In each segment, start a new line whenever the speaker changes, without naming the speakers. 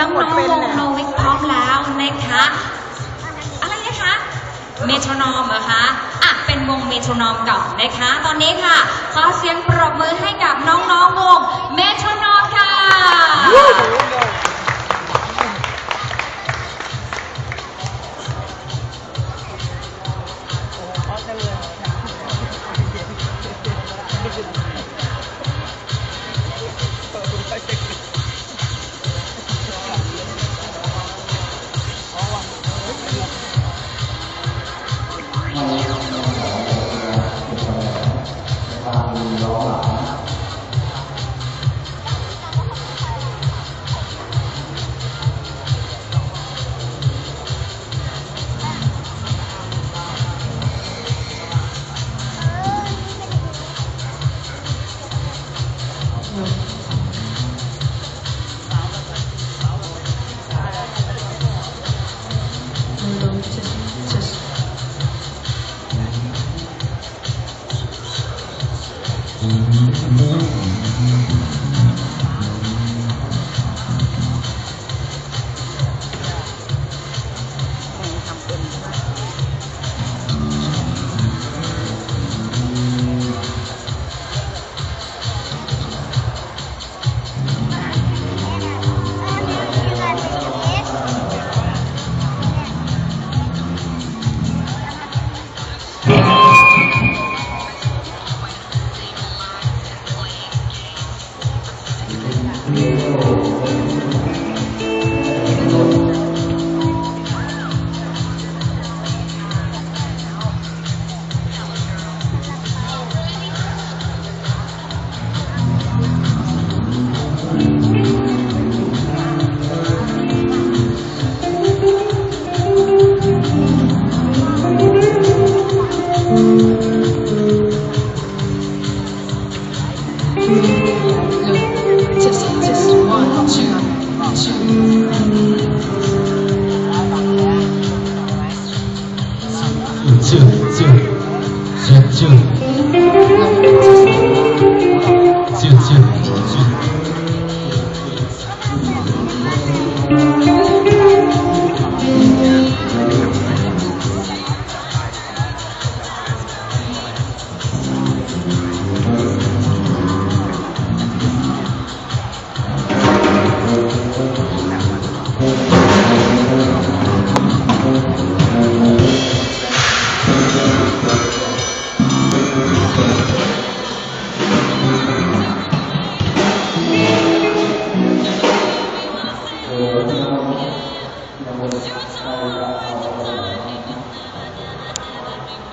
น้องๆวงโนวิกพร้อมแล้วนะคะอะไรนะคะเมโทรนอมเหรอคะอะเป็นวงเมโทรนอมก่อนนะคะ ตอนนี้ค่ะ ขอเสียงปรบมือให้กับน้องๆวงเมโทรนอมค่ะ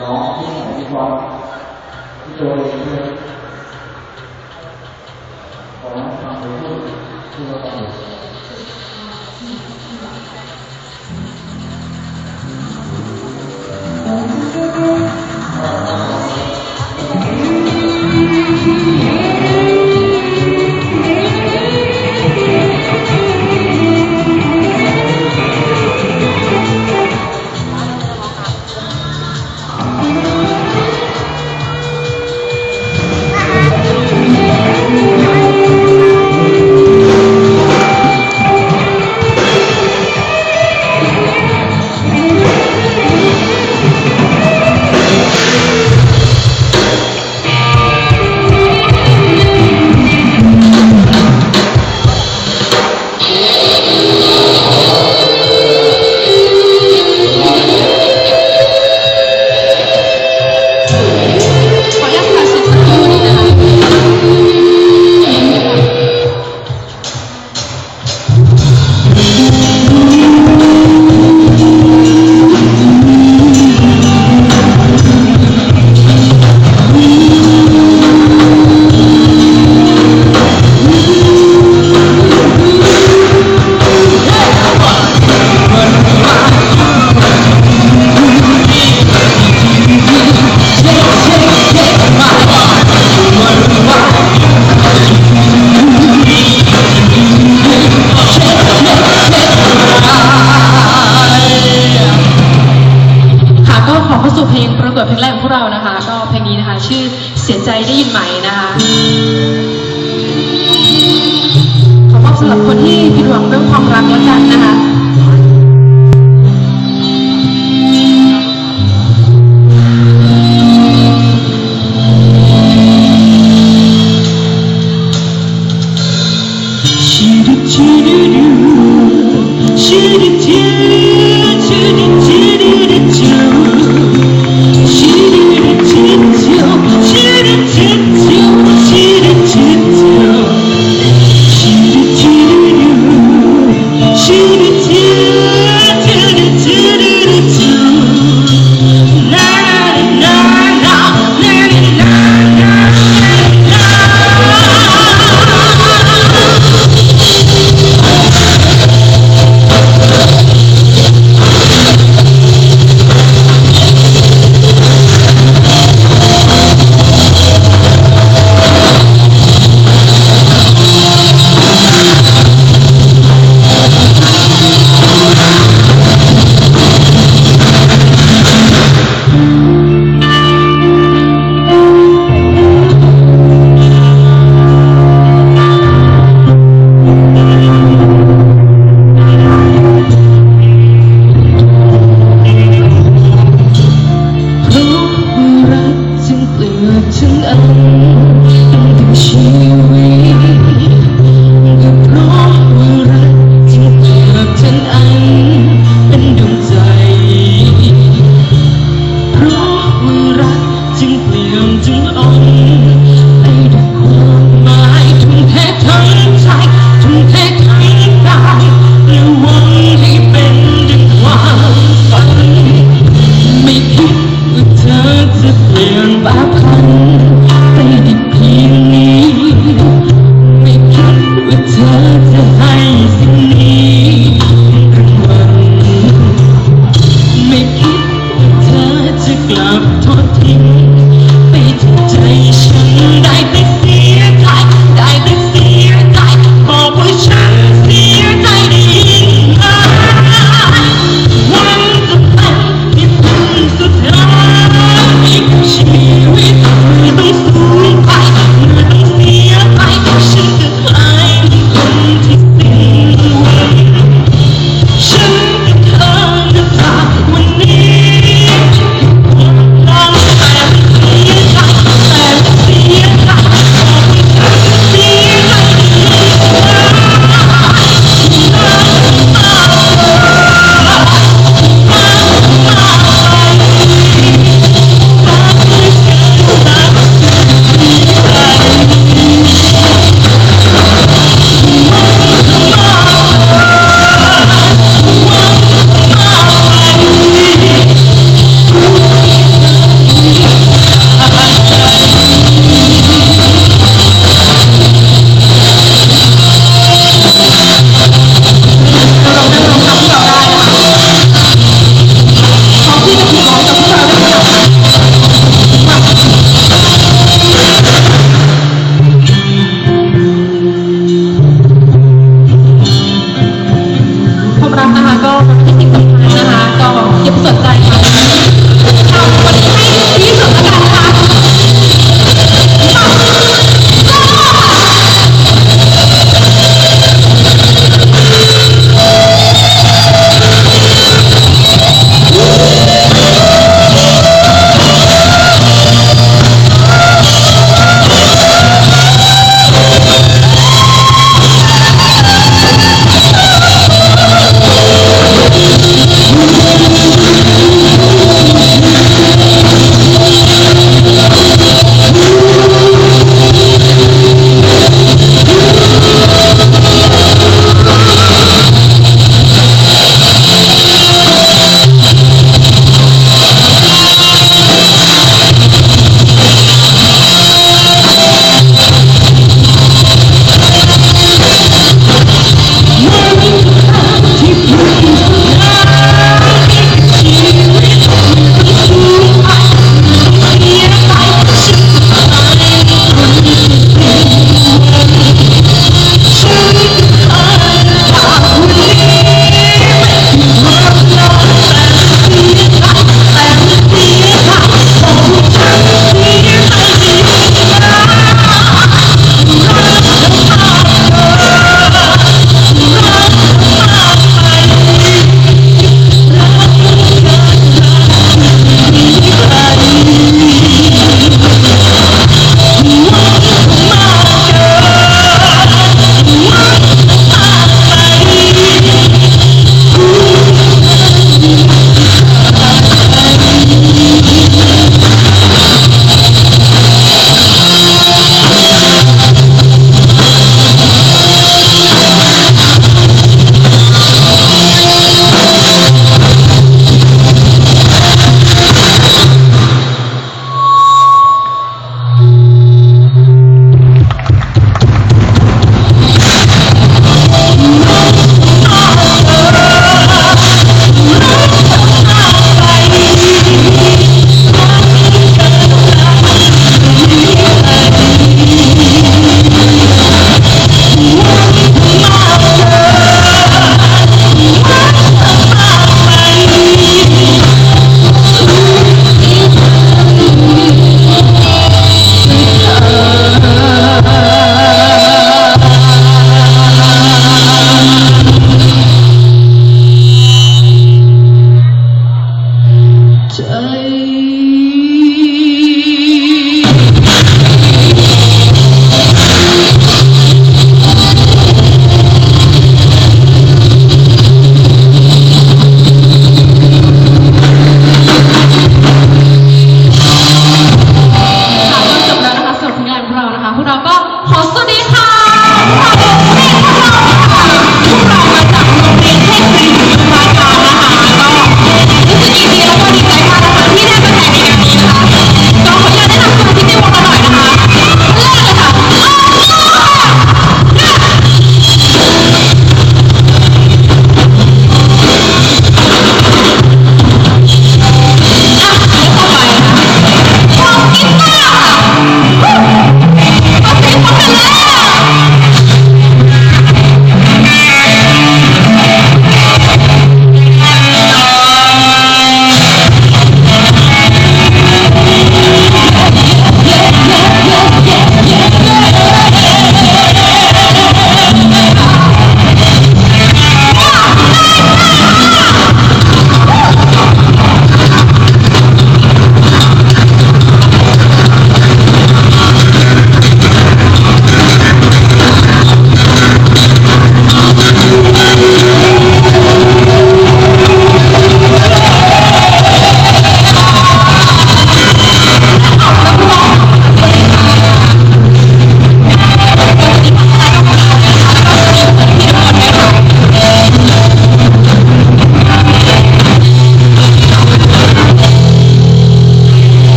ร้องที่ไหน ประกวดเพลงแรกของพวกเรานะ
คะ
ก็เพลงนี้นะคะ ชื่อเสียใจได้ยินไหมนะคะขอมอบสำหรับคนที่ผิดหวังเรื่องค
วามรักแล้วกันนะคะชีดิชีดิดูชีดิชี คะ ก็วันที่สิบสองนะคะ ก็อย่าเพิ่งสนใจค่ะ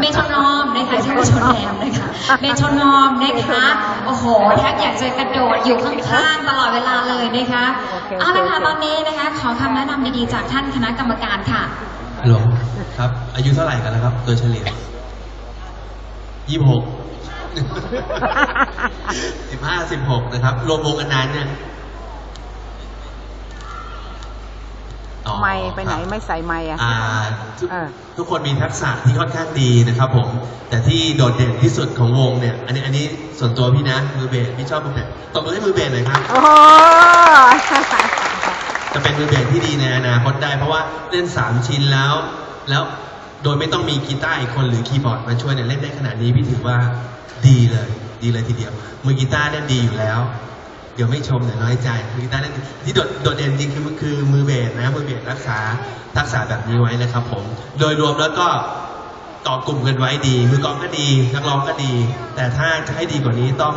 เมโทรนอมนะคะชื่อเมโทรแรมนะคะเมโทรนอมนะคะโอ้โหแทบอยากจะกระโดดอยู่ข้างๆตลอดเวลาเลยนะคะเอาละค่ะตอนนี้นะคะ ขอคำแนะนำดีๆจากท่านคณะกรรมการค่ะ
ฮัลโหลครับ อายุเท่าไหร่กันแล้วครับ โดยเฉลี่ยยี่หกสิบห้าสิบหกนะครับ รวมวงกันนานเนี่ยงอ๋อ
ไม่ไปไหน
ครับ
ไม่ใส่ไม่อะ
อ่าทุก
เออ
ทุกคนมีทักษะที่ค่อนข้างดีนะครับผม แต่ที่โดดเด่นที่สุดของวงเนี่ย อันนี้อันนี้ส่วนตัวพี่นะมือเบสพี่ชอบมือเบสตบมือให้มือเบสหน่อยครับ
โอ้โห
จะเป็นมือเบสที่ดีในอนาคตได้ เพราะว่าเล่นสามชิ้นแล้ว แล้วโดยไม่ต้องมีกีตาร์อีกคนหรือคีย์บอร์ดมาช่วยเนี่ยเล่นได้ขนาดนี้พี่ถือว่าดีเลย ดีเลยทีเดียวมือกีตาร์เล่นดีอยู่แล้ว เดี๋ยวไม่ชมเดี๋ยวน้อยใจมือกีตาร์เล่นที่โดดโดดเด่นจริงคือคือมือเบสนะมือเบสรักษารักษาแบบนี้ไว้นะครับผม โดยรวมแล้วก็ต่อกลุ่มกันไว้ดี มือกลองก็ดีนักร้องก็ดี แต่ถ้าจะให้ดีกว่านี้ต้อง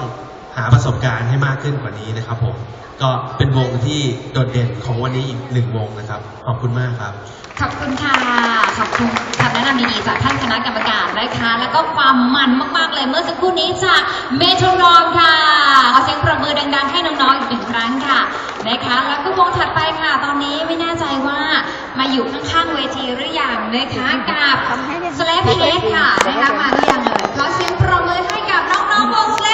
หาประสบการณ์ให้มากขึ้นกว่านี้นะครับผม ก็เป็นวงที่โดดเด่นของวันนี้อีกหนึ่งวงนะครับ ขอบคุณมากครับ
ขอบคุณค่ะ ขอบคุณคำแนะนำดีๆจากท่านคณะกรรมการนะคะ แล้วก็ความมันมากๆเลยเมื่อสักครู่นี้จากเมโทรนอมค่ะขอเสียงประมือดังๆให้น้องๆอีกหนึ่งครั้งค่ะนะคะ แล้วก็วงถัดไปค่ะ ตอนนี้ไม่แน่ใจว่ามาอยู่ข้างๆเวทีหรือยังนะคะกับสแลปเฮดค่ะนะคะมาหรือยังเอ่ยขอเสียง